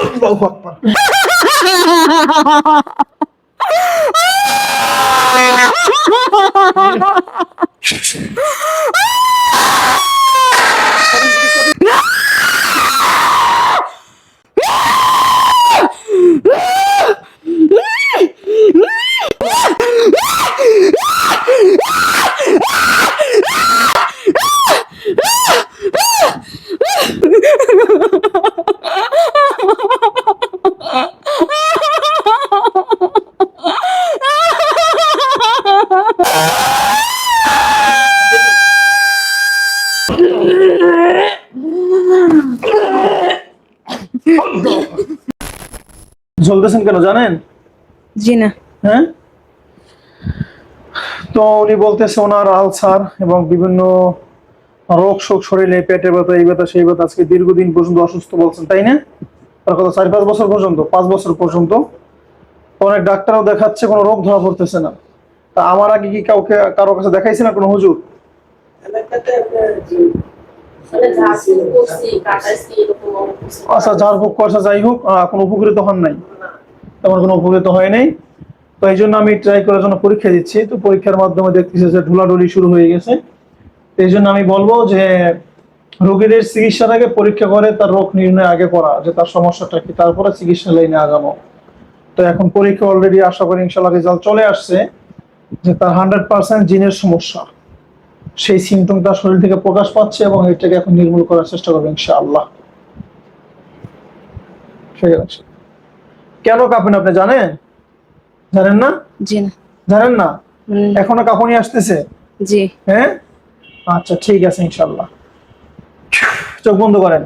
আল্লাহু আকবার। জ্বলতেছেন কেন জানেন? জি না। হ্যাঁ? তো উনি বলতেছে ওনার আলসার এবং বিভিন্ন রোগ শোক শরীরে পেটে ব্যথা এই ব্যথা সেই ব্যথা আজকে দীর্ঘদিন পর্যন্ত অসুস্থ বলছেন তাই না? তার কথা চার পাঁচ বছর পর্যন্ত পাঁচ বছর পর্যন্ত। অনেক ডাক্তারও দেখাচ্ছে কোনো রোগ ধরা পড়তেছে না। তা আমার আগে কি কাউকে কারও কাছে দেখাইছে না কোনো হুজুর? মানে ঝাড়ফুঁক করছি। আচ্ছা যাই হোক কোনো উপকৃত হন নাই। তেমন কোনো উপকৃত হয় নাই। তো এই জন্য আমি ট্রাই করার জন্য পরীক্ষা দিচ্ছি। তো পরীক্ষার মাধ্যমে দেখতেছি যে ঢোলাঢুলি শুরু হয়ে গেছে। এই জন্য আমি বলব যে রোগীদের চিকিৎসার আগে পরীক্ষা করে, তার রোগ নির্ণয় আগে করা, যে তার সমস্যাটা কি, তারপরে চিকিৎসা লাইনে আগানো। তো এখন পরীক্ষা অলরেডি আশা করি ইনশাল্লাহ রেজাল্ট চলে আসছে। যে তার হান্ড্রেড পার্সেন্ট জিনের সমস্যা। সেই সিমটম তার শরীর থেকে প্রকাশ পাচ্ছে এবং এটাকে এখন নির্মূল করার চেষ্টা করবে ইনশাআল্লাহ। ঠিক আছে কেন কাঁপেন আপনি জানেন? জানেন না? জি না। জানেন না? এখনও কাঁপুনি আসতেছে? জি। হ্যাঁ? আচ্ছা ঠিক আছে ইনশাল্লাহ চোখ বন্ধ করেন।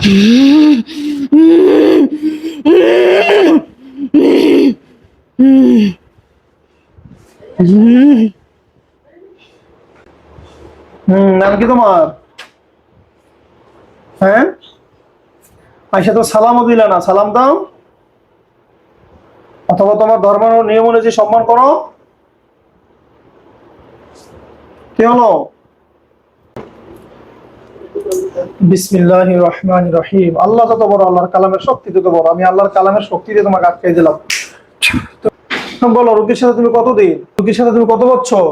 হুম তোমার? হ্যাঁ? তো সালামও না, সালাম দাও। অথবা তোমার ধর্ম নিয়ম অনুযায়ী সম্মান করো। বিসমিল্লাহ রহমান রহিম। আল্লাহ তত বড়, আল্লাহর কালামের শক্তি তত বড়। আমি আল্লাহর কালামের শক্তি দিয়ে তোমাকে আটকে দিলাম। তো বলো রুগীর সাথে তুমি কতদিন? রুগীর সাথে তুমি কত বছর?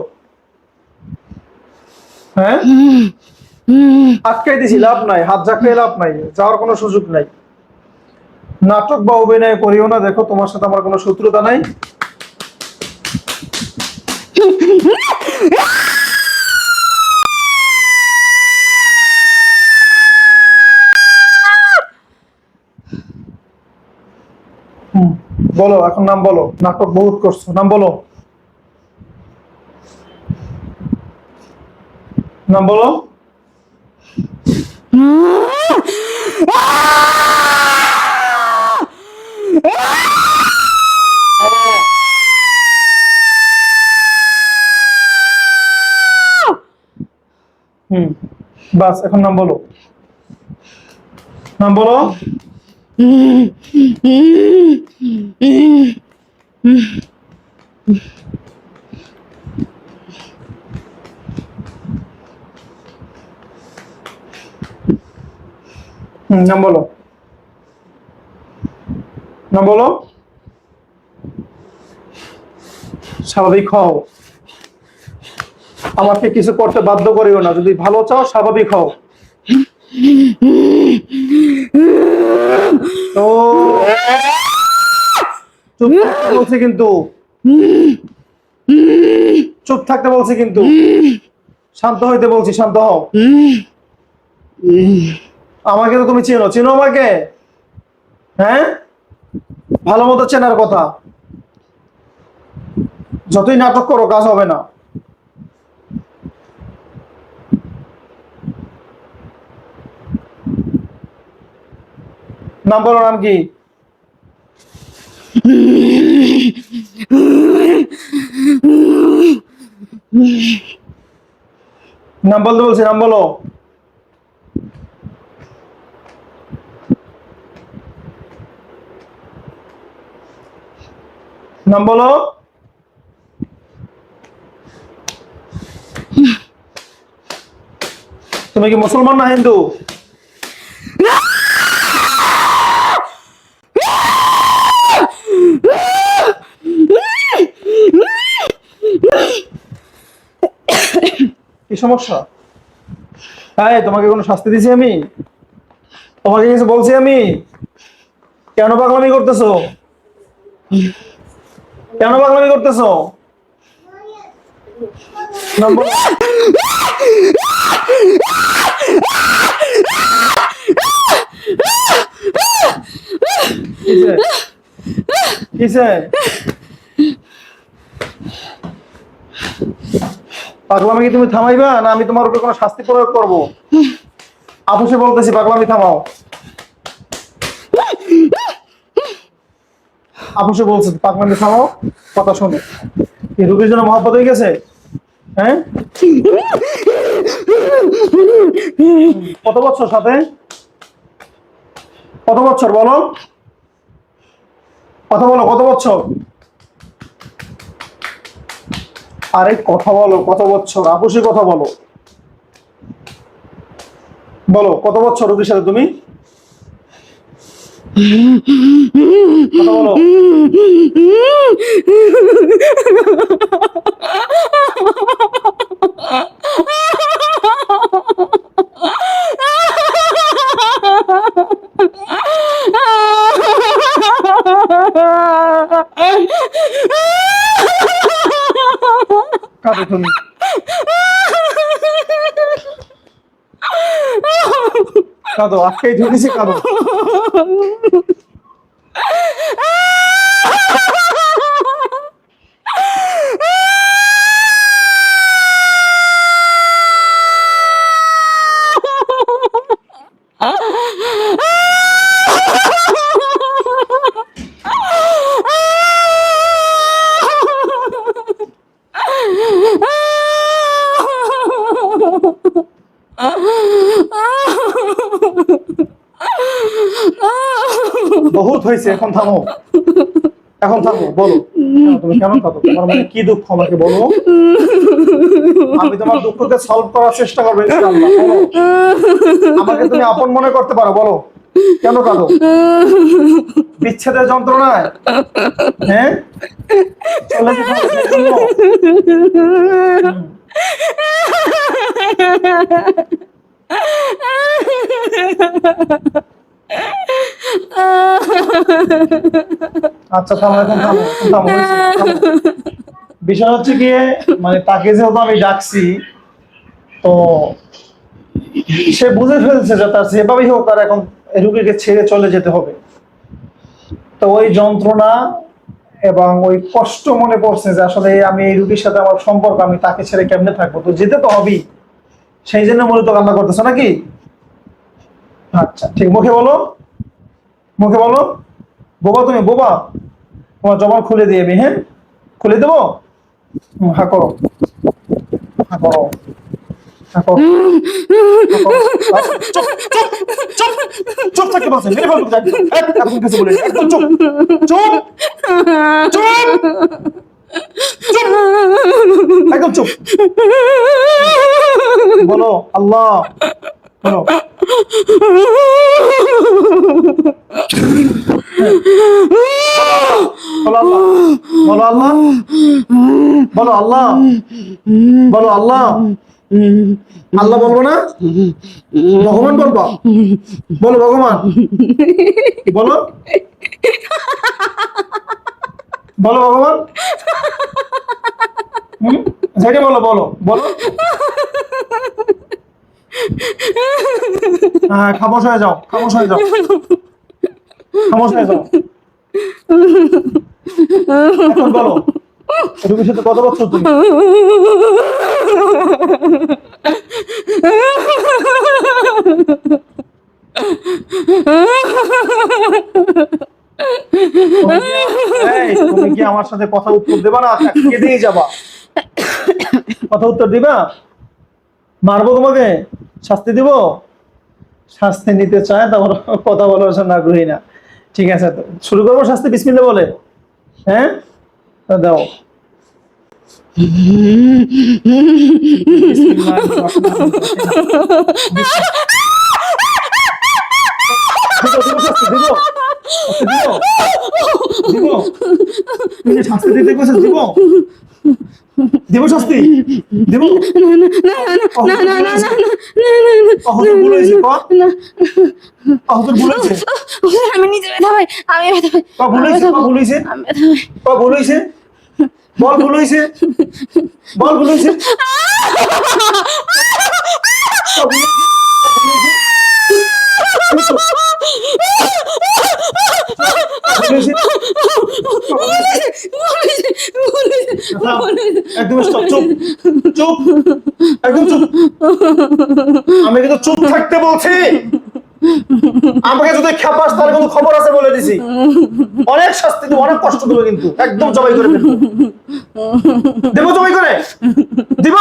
হ্যাঁ? আটকাই দিছি, লাভ নাই, হাত ঝাঁকাই লাভ নাই, যাওয়ার কোনো সুযোগ নাই। নাটক বা অভিনয় করিও না, দেখো, তোমার সাথে আমার কোনো শত্রুতা নাই। বলো, এখন নাম বলো। নাটক বহুত করছ, নাম বলো। নাম বলো। বাস, এখন নাম বলো। নাম বলো। বলো। বলো। স্বাভাবিক হও। আমাকে কিছু করতে বাধ্য করিও না। যদি ভালো চাও, স্বাভাবিক হও। তো চুপ থাকতে বলছি কিন্তু। চুপ থাকতে কিন্তু। শান্ত হইতে বলছি, শান্ত হও। আমাকে তো তুমি চেনো। চেনো আমাকে? হ্যাঁ? ভালো মতো চেনার কথা। যতই নাটক করো, কাজ হবে না। নাম বলো, নাম কি? নাম বলতে বলছি নাম বলো নাম বলো তুমি কি মুসলমান না হিন্দু সমস্যা? হ্যাঁ তোমাকে কোনো শাস্তি দিছি আমি? তোমাকে কিছু বলছি আমি? কেন পাগলামি করতেছো? কেন পাগলামি করতেছো? কিসে কিসে পাগলামি কি তুমি থামাইবা? না আমি তোমার উপরে কোনো শাস্তি প্রয়োগ করব? আপুসে বলতেছি, পাগলামি থামাও। আপুসে বলছে, পাগলামি থামাও? কথা শোনো। এই রুগীর জন্য মহাপত হয়ে গেছে? হ্যাঁ? কত বছর সাথে? কত বছর বলো? কথা বলো, কত বছর? আরে কথা বলো কত বছর আপুসে, কথা বলো। বলো কত বছর রোগীর সাথে তুমি? কথা বলো। কাঁদো তুমি। কাঁদো আজকেই ধরেছি কাঁদো। বহুত হয়েছে, এখন থামো। এখন থামো, বলো। তুমি কেন কাঁদো তোমার মানে কি দুঃখ আমাকে বলো? আমি তোমার দুঃখকে সলভ করার চেষ্টা করব আমাকে তুমি আপন মনে করতে পারো, বলো। কেন কাঁদো? বিচ্ছেদের যন্ত্রণায়? হ্যাঁ? আচ্ছা থামো, এখন থামো থামো। বিষয় হচ্ছে গিয়ে মানে তাকে যেহেতু আমি ডাকছি, তো সে বুঝে ফেলছে যে তার যেভাবেই হোক তার এখন রুগীকে ছেড়ে চলে যেতে হবে। তো ওই যন্ত্রণা এবং ওই কষ্ট মনে পড়ছে যে আসলে আমি এই রুগীর সাথে আমার সম্পর্ক, আমি তাকে ছেড়ে কেমনে থাকব? তো যেতে তো হবেই। সেই জন্য মূলত কান্না করতেছো নাকি? আচ্ছা ঠিক মুখে বলো। মুখে বলো। বোবা তুমি বোবা। তোমার জবান খুলে দিয়ে আমি হ্যাঁ? খুলে দেবো? হুম, হা করো। হা করো। বলো আল্লাহ। বলো বলো আল্লাহ বলো আল্লাহ বলো আল্লাহ আল্লাহ বলব না? ভগবান বলব? বলো ভগবান। বলো। বলো ভগবান। হুম? বলো বলো। বলো। হ্যাঁ তুমি? কি আমার সাথে কথা উত্তর দেবা না? কেঁদেই যাবা। কথা উত্তর দিবা? মারবো তোমাকে? শাস্তি দিব? শাস্তি নিতে চায় তারপর কথা বলার জন্য আগ্রহী না। ঠিক আছে তো শুরু করব শাস্তি? বিসমিল্লা বলে হ্যাঁ? দাও। শাস্তি, দিতে দিব। দিব শাস্তি দিব না না না না না আমি নিজে ব্যথা পাই আমি ব্যথা পাই ক ভুল হয়েছে ক ভুল হয়েছে ক ভুল হয়েছে বল ভুল হয়েছে বল ভুল হয়েছে আমি কিন্তু চুপ থাকতে বলছি। আমাকে যদি খেপাস, তাহলে কিন্তু খবর আছে বলে দিছি। অনেক শাস্তি দেবো, অনেক কষ্ট দেবো কিন্তু। একদম জবাই করে দেবো জবাই করে? দিব?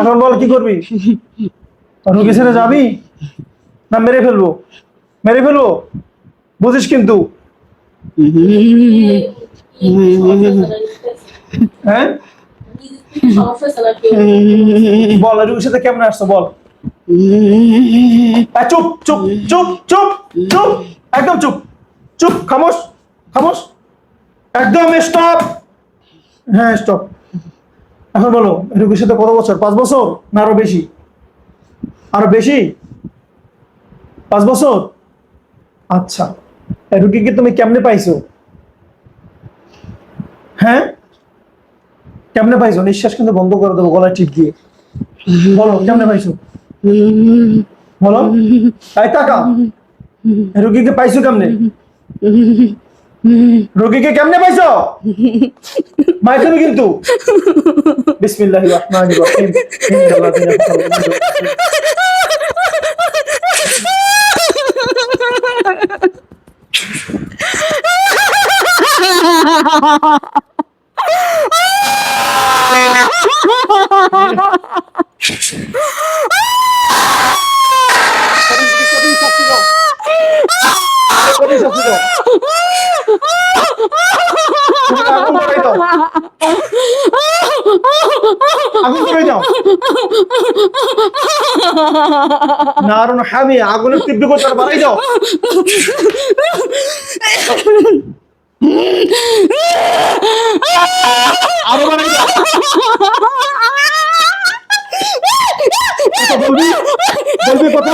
এখন বল, কি করবি? রুগী ছেড়ে যাবি? না, মেরে ফেলব। মেরে ফেলব? বুঝিস কিন্তু। হ্যাঁ? বল, রুগীর সাথে কেমন আসছো? বল। চুপ চুপ চুপ চুপ চুপ। একদম চুপ। চুপ, খামোশ খামোশ। একদম স্টপ হ্যাঁ স্টপ এখন বলো রুগীর সাথে কত বছর? পাঁচ বছর না আরও বেশি? আরও বেশি? পাঁচ বছর? আচ্ছা রুগীকে তুমি কেমনে পাইছো? হ্যাঁ? কেমনে পাইছো? নিঃশ্বাস কিন্তু বন্ধ করে দেবো, গলায় টিপ দিয়ে। বলো, কেমনে পাইছো? বলো। তাই টাকা রোগীকে পাইছো কেমনে? রোগীকে কেমনে পাইছো? মাই তুমি কিন্তু? বিসমিল্লাহির রহমানির রহিম। ইন্নাল্লাযীনা নারুন হামি আগুনের তীব্রতার বাড়াই দাও আরও বাড়াই দাও। কথা বলবি? বলবি কথা?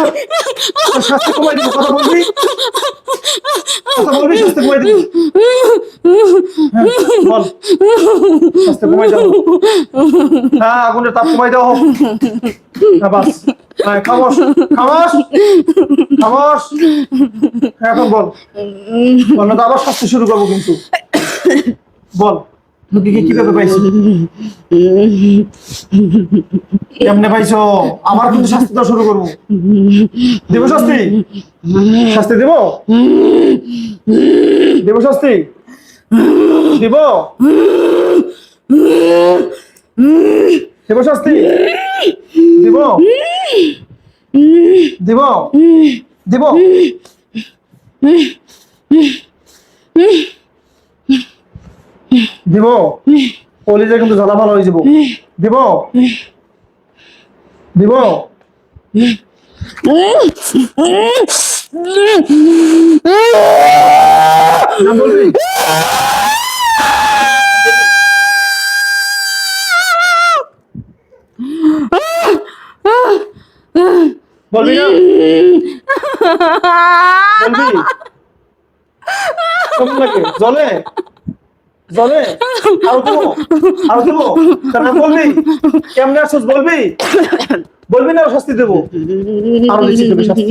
তোর শাস্তি কমাই দিব কথা বলবি? কথা বলবি শাস্তি কমাই হ্যাঁ, বল। শাস্তি কমাই দাও হ্যাঁ আগুনের তাপ কমাই দাও বাস। হ্যাঁ হ্যাঁ এখন বল। আবার শাস্তি শুরু করব কিন্তু। বল। রুগীকে কীভাবে পাইছো? কেমনে পাইছো? আবার কিন্তু শাস্তি দেওয়া শুরু করব। দেব শাস্তি? শাস্তি দেব? দেব শাস্তি? দিব? দেব শাস্তি? দিব? দিব? দিব? দিব। কলিজা কিন্তু জ্বালা ভালো হয়ে যাব। দিব। দিব। জলে? জলে আরও দেবো আরও দেবো তারপর বলবি কেমনে আসছিস বলবি বলবি না শাস্তি দেবো আরও শাস্তি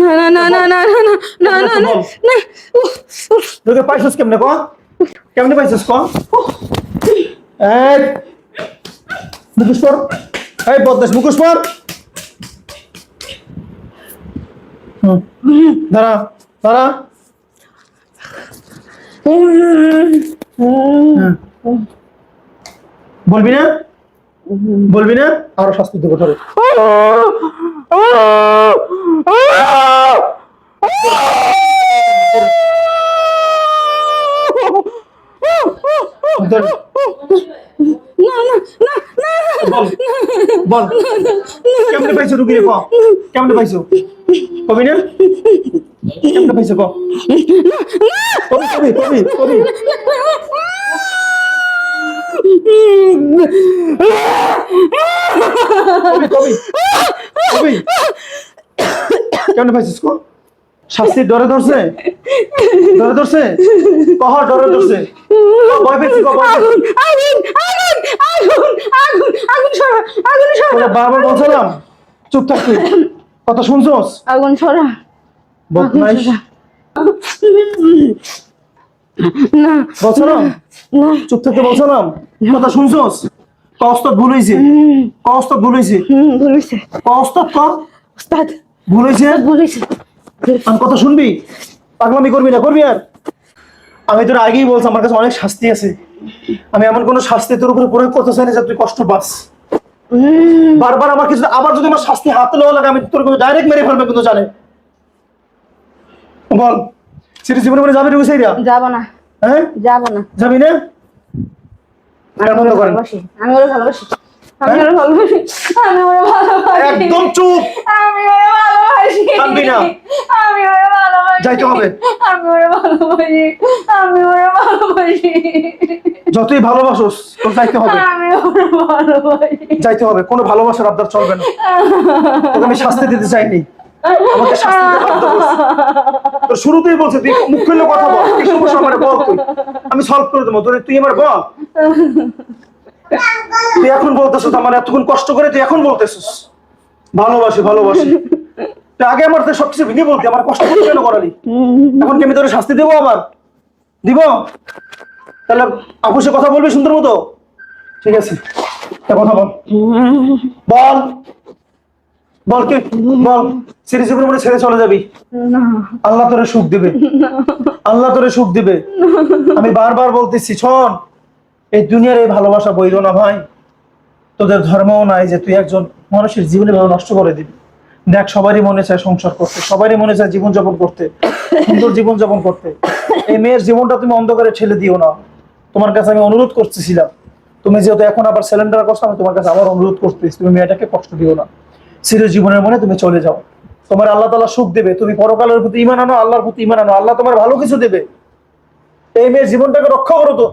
না না না না না না না না না না তোকে পাইছিস কেমনে ক কেমনে পাইছিস ক এক মুখোশ পর এই বদমাস মুখোশ পর হুম। দাঁড়া দাঁড়া হ্যাঁ। হ্যাঁ। বলবি না? বলবি না? আরও শাস্তি দেবো ধরে। বল। কেমনে পাইছো রুগী রেখো কেমনে পাইছো? কবি না? কেমনে পাইছো ক কবি কবি কবি কবি কবি কবি কেমনে পাইছিস ক শাস্তির ডরে ধরছে ডরে ধরছে কহ ডরে ধরছে ভয় পেয়েছি ক ভয় পেয়েছি। আগুন আগুন আগুন আগুন আগুন সরা আগুন সরা বারবার বলছিলাম চুপ থাক তুই কথা শুনছস আগুন সরা বদমাইশ। না বলছিলাম? না চুপ থাকতে বলছিলাম? কথা শুনছস? কস্তত ভুল কস্তত ভুল বলেছে কস্তত ক ওস্তাদ ভুল বলেছে আমি কথা শুনবি? পাগলামি করবি না করবি আর? আমি তোর আগেই বলছি আমার কাছে অনেক শাস্তি আছে। আমি এমন কোনো শাস্তি তোর উপরে প্রয়োগ করতে চাই না যে তুই কষ্ট পাস। বারবার আমার কিছু আবার যদি আমার শাস্তি হাতে নেওয়া লাগে আমি তোর ডাইরেক্ট মেরে ফেলবে কিন্তু জানে। বল সেটা জীবনে মনে যাবে না। হ্যাঁ? যাব না। যাবি না? আমি বন্ধ করেন। আমি ওরে ভালোবাসি। আমি হ্যাঁ? ওরে ভালোবাসি আমি ওরে ভালোবাসি। একদম চুপ। আমি ওরে ভালোবাসি। কাঁদবি না। আমি ওরে ভালোবাসি। যাইতে হবে। আমি ওরে ভালোবাসি। আমি ওরে ভালোবাসি। যতই ভালোবাসোস তোর যাইতে হবে। আমি ওরে ভালোবাসি। যাইতে হবে। কোনো ভালোবাসার আবদার চলবে না। তোকে আমি শাস্তি দিতে চাইনি। আমাকে শাস্তি শুরুতেই বলছে, তুই মুখ কথা বল কি সমস্যা বল তুই। আমি সলভ করে দেবো তুই আমার বল। তুই এখন বলতেছিস, আমার এতক্ষণ কষ্ট করে তুই এখন বলতেছিস। ভালোবাসি ভালোবাসি। তুই আগে আমার তো সবকিছু ভেঙে বলতি, আমার কষ্ট করে কেন করালি? এখন কি আমি তোর শাস্তি দেবো আবার? দিব? তাহলে আপুসে কথা বলবি সুন্দর মতো? ঠিক আছে। কথা বল। বল। বল কে? বল। সিরিজ উপরে মনে ছেড়ে চলে যাবি। না। আল্লাহ তোরে সুখ দিবে। আল্লাহ তোরে সুখ দিবে। আমি বারবার বলতেছি শোন এই দুনিয়ার এই ভালোবাসা বইল না ভাই। তোদের ধর্মও নাই যে তুই একজন মানুষের জীবনে ভাবে নষ্ট করে দিবি। দেখ সবারই মনে চায় সংসার করতে সবারই মনে চায় জীবনযাপন করতে সুন্দর জীবনযাপন করতে। এই মেয়ের জীবনটা তুমি অন্ধকারে ঠেলে দিও না। তোমার কাছে আমি অনুরোধ করতেছিলাম। তুমি যেহেতু এখন আবার সিলিন্ডার করছ আমি তোমার কাছে আবার অনুরোধ করতেছি তুমি মেয়েটাকে কষ্ট দিও না। চির জীবনের মনে তুমি চলে যাও। তোমার আল্লাহ তালা সুখ দেবে। তুমি পরকালের প্রতি ইমান আনো, আল্লাহর প্রতি ইমান আনো। আল্লাহ তোমার ভালো কিছু দেবে। এই মেয়ের জীবনটাকে রক্ষা করো তো।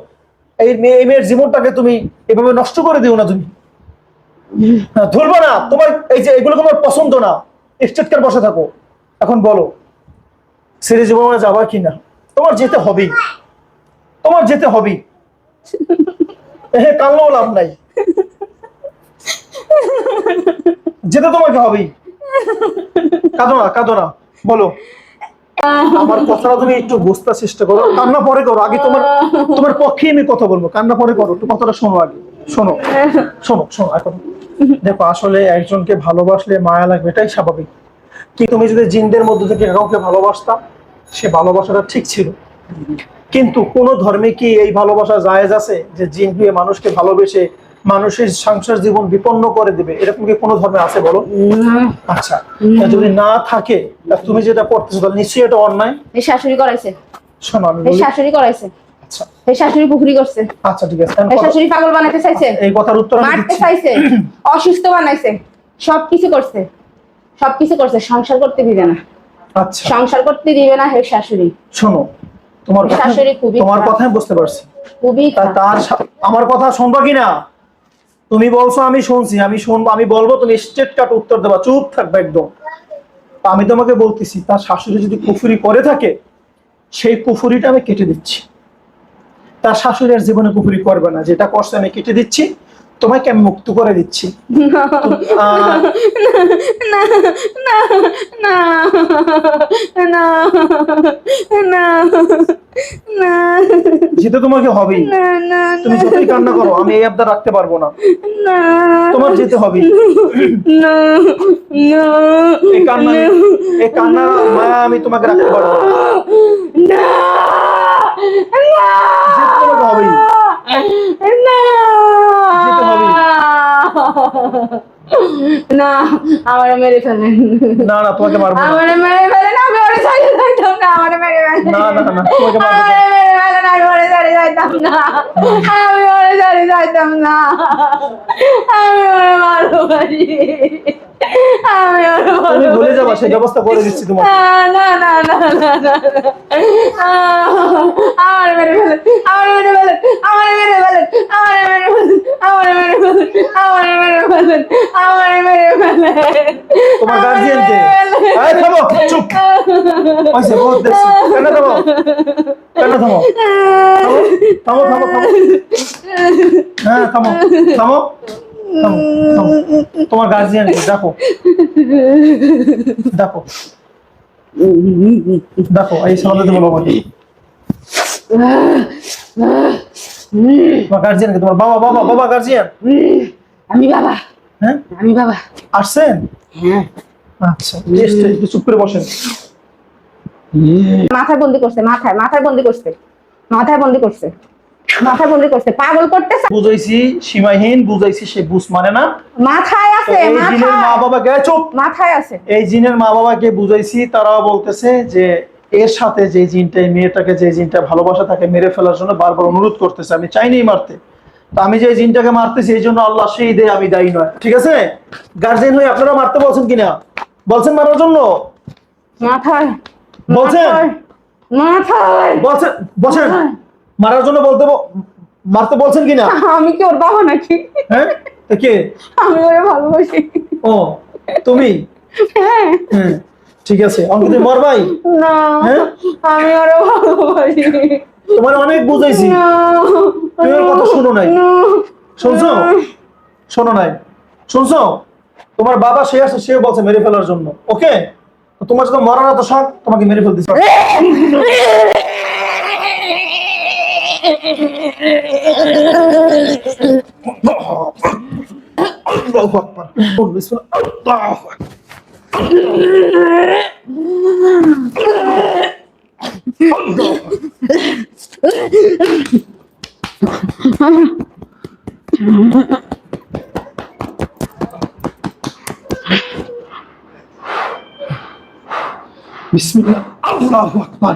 এই মেয়ে, এই মেয়ের জীবনটাকে তুমি এভাবে নষ্ট করে দিও না তুমি। ধরবো না। তোমার এই যে এগুলো তোমার পছন্দ না। স্টেট কার বসে থাকো। এখন বলো সিরিজ জীবনে যাবা কি না তোমার যেতে হবেই তোমার যেতে হবেই হ্যাঁ কান্নাও লাভ নাই। যেতে তোমাকে হবেই। কাঁদো না কাঁদো না। বলো। আমার কথাটা তুমি একটু বুঝতে চেষ্টা করো। কান্না পরে করো। আগে তোমার তোমার পক্ষে আমি কথা বলব। কান্না পরে করো। একটু কথাটা শোনো আগে। শোনো। শোনো শোনো, এখন। দেখো, আসলে একজনকে ভালোবাসলে মায়া লাগবে, এটাই স্বাভাবিক। কি তুমি যদি জিনদের মধ্যে থেকে কাউকে ভালোবাসতা, সে ভালোবাসাটা ঠিক ছিল। কিন্তু কোন ধর্মে কি এই ভালোবাসা জায়েজ আছে? যে জিন দিয়ে মানুষকে ভালোবেসে মানুষের সংসার জীবন বিপন্ন করে দিবে। এরকম কি কোনো ধর্মে আছে বলো? আচ্ছা যদি না থাকে তুমি যেটা করতেছো তাহলে নিশ্চয়ই এটা অন্যায়? এই শাশুড়ি করাইছে। শোনো আমি এই শাশুড়ি করাইছে। আচ্ছা। এই শাশুড়ি পুকুরি করছে। আচ্ছা ঠিক আছে এই শাশুড়ি পাগল বানাতে চাইছে। এই কথার উত্তর মারতে চাইছে অসুস্থ বানাইছে সবকিছু করছে। সবকিছু করছে সংসার করতে দিবে না। আচ্ছা। সংসার করতে দিবে না হে শাশুড়ি। শোনো তোমার শাশুড়ি খুবই তোমার বুঝতে পারছি। খুবই তা তার আমার কথা শুনবা কি না তুমি বলছো, আমি শুনছি, আমি শুনব, আমি বলব, তুমি স্টেট কাট উত্তর দেবা, চুপ থাকবে একদম। আমি তোমাকে বলতেছি, তার শাশুড়ি যদি কুফুরি করে থাকে, সেই কুফুরিটা আমি কেটে দিচ্ছি। তার শাশুড়ি আর জীবনে কুফুরি করবে না, যেটা করছে আমি কেটে দিচ্ছি। তোমাকে আমি মুক্ত করে দিচ্ছি। আহ, না না না না না না। যেতে তোমাকে হবেই। না তুমি যতই কান্না করো আমি এই আবদার রাখতে পারব না। না। তোমার যেতে হবে। না না এই কান্না এই কান্নার মায়া আমি তোমাকে রাখতে পারব না। না না। যেতে তোমাকে হবেই। না! না আমার মেরে ফেলেন। না না তোমাকে মারবো আমার মেরে ফেলেন আমি ওরে ছাড়িয়ে যাইতাম না আমার মেরে ফেলেন। না, না, না, তোমাকে মারবো। আমারে মেরে ফেলেন আমি ওরে ছাড়িয়ে যাইতাম না। আমি ওরে ছেড়ে যাইতাম না। আমি ওরে ওরে তুমি ভুলে যাবা সেই ব্যবস্থা করে দিচ্ছি তোমার না না না না না আমার মেরে ফেলেন আমার মেরে ফেলেন আমার মেরে ফেলেন আমার মেরে ফেলেন আমার মেরে ফেলেন আমার মেরে ফেলেন আমার মেরে ফেলেন। তোমার গার্জিয়ান কে? এই থামো চুপ। ওইসে বহুত দেখছি কেন থামো? কেন থামো? থামো থামো থামো। হ্যাঁ থামো থামো। তোমার গার্জিয়ান দেখো। দেখো। দেখো এই সামনে বলো আমাকে। তোমার গার্জিয়ান কে তোমার বাবা বাবা বাবা গার্জিয়ান আমি বাবা। হ্যাঁ? আমি বাবা। আসছেন? হ্যাঁ। আচ্ছা একটু চুপ করে বসেন। মাথায় বন্দি করছে মাথায় মাথায় বন্দি করছে। মাথায় বন্দি করছে। মাথায় বন্দি করছে পাগল করতেছে। বুঝাইছি সীমাহীন বুঝাইছি সে বুঝ মানে না। মাথায় আছে মা বাবা গে চুপ। মাথায় আছে। এই জিনের মা বাবাকে বুঝাইছি তারাও বলতেছে যে এর সাথে যে জিনটা এই মেয়েটাকে যে জিনটা ভালোবাসা তাকে মেরে ফেলার জন্য বারবার অনুরোধ করতেছে আমি চাইনি মারতে। তো আমি যে জিনটাকে মারতেছি এই জন্য আল্লাহ সেই দে আমি দায়ী নয়। ঠিক আছে? গার্জেন হয়ে আপনারা মারতে বলছেন কিনা? বলছেন মারার জন্য? মাথায়। বলছেন? মাথায়। বলছেন? বলছেন? মারার জন্য বলতে মারতে বলছেন কিনা? আমি কি ওর বাবা নাকি? হ্যাঁ? কে? আমি ওরে ভালোবাসি। ও তুমি? হ্যাঁ। হ্যাঁ ঠিক আছে। অঙ্কিত মরবাই না হ্যাঁ? আমি ওরে ভালোবাসি। তোমার অনেক বুঝাইছি। তুমি কথা শোনো নাই। শুনছো? শোনো নাই। শুনছো? তোমার বাবা সে আছে সেও বলছে মেরে ফেলার জন্য। ওকে? তোমার সাথে মরার এত শখ তোমাকে মেরে ফেলতে আল্লাহু আকবার বিসমিল্লাহ আল্লাহু আকবার বিসমিল্লাহ আল্লাহু আকবার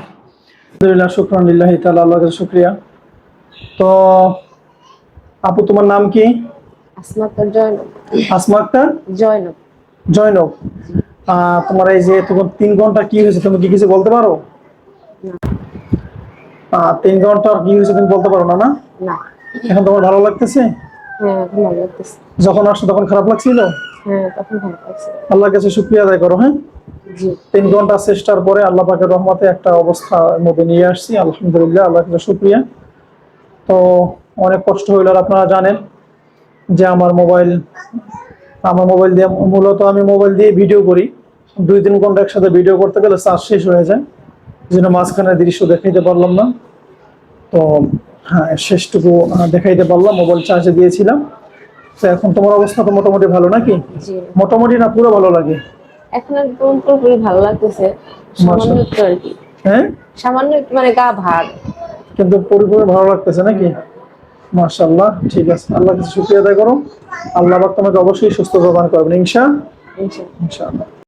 আলহামদুলিল্লাহ শুকরান লিল্লাহি তাআলা আল্লাহর কাছে শুকরিয়া তো আপু তোমার নাম কি? আসমাতা জয়নব। আসমা আক্তার? জয়নব। জয়নব। তোমার এই যে তখন তিন ঘণ্টা কি হয়েছে তুমি কি কিছু বলতে পারো? তিন ঘণ্টা কি হয়েছে তুমি বলতে পারো না না? এখন তোমার ভালো লাগতেছে? হ্যাঁ ভালো লাগতেছে। যখন আসছো তখন খারাপ লাগছিল? হ্যাঁ আল্লাহর কাছে শুক্রিয়া আদায় করো হ্যাঁ? তিন ঘণ্টা চেষ্টার পরে আল্লাহ পাকের রহমতে একটা অবস্থার মধ্যে নিয়ে আসছি আলহামদুলিল্লাহ আল্লাহ কাছে শুক্রিয়া। তো অনেক কষ্ট হইল আর আপনারা জানেন যে আমার মোবাইল আমার মোবাইল দিয়ে মূলত আমি মোবাইল দিয়ে ভিডিও করি। দুই তিন ঘণ্টা একসাথে ভিডিও করতে গেলে চার্জ শেষ হয়ে যায়। জন্য মাঝখানে দৃশ্য দেখাইতে পারলাম না। তো হ্যাঁ শেষটুকু দেখাইতে পারলাম মোবাইল চার্জে দিয়েছিলাম। তো এখন তোমার অবস্থা তো মোটামুটি ভালো নাকি? মোটামুটি না পুরো ভালো লাগে? এখন পুরোপুরি ভালো লাগতেছে। সামান্য একটু আর কি। হ্যাঁ? সামান্য একটু মানে গা ভার। কিন্তু পরিপূর্ণ ভালো লাগতেছে নাকি? মাশাল্লাহ ঠিক আছে। আল্লাহ কিছু শুক্রিয়া আদায় করো আল্লাহ তোমাকে অবশ্যই সুস্থ প্রদান করবেন ইনশা ইনশাআল্লাহ।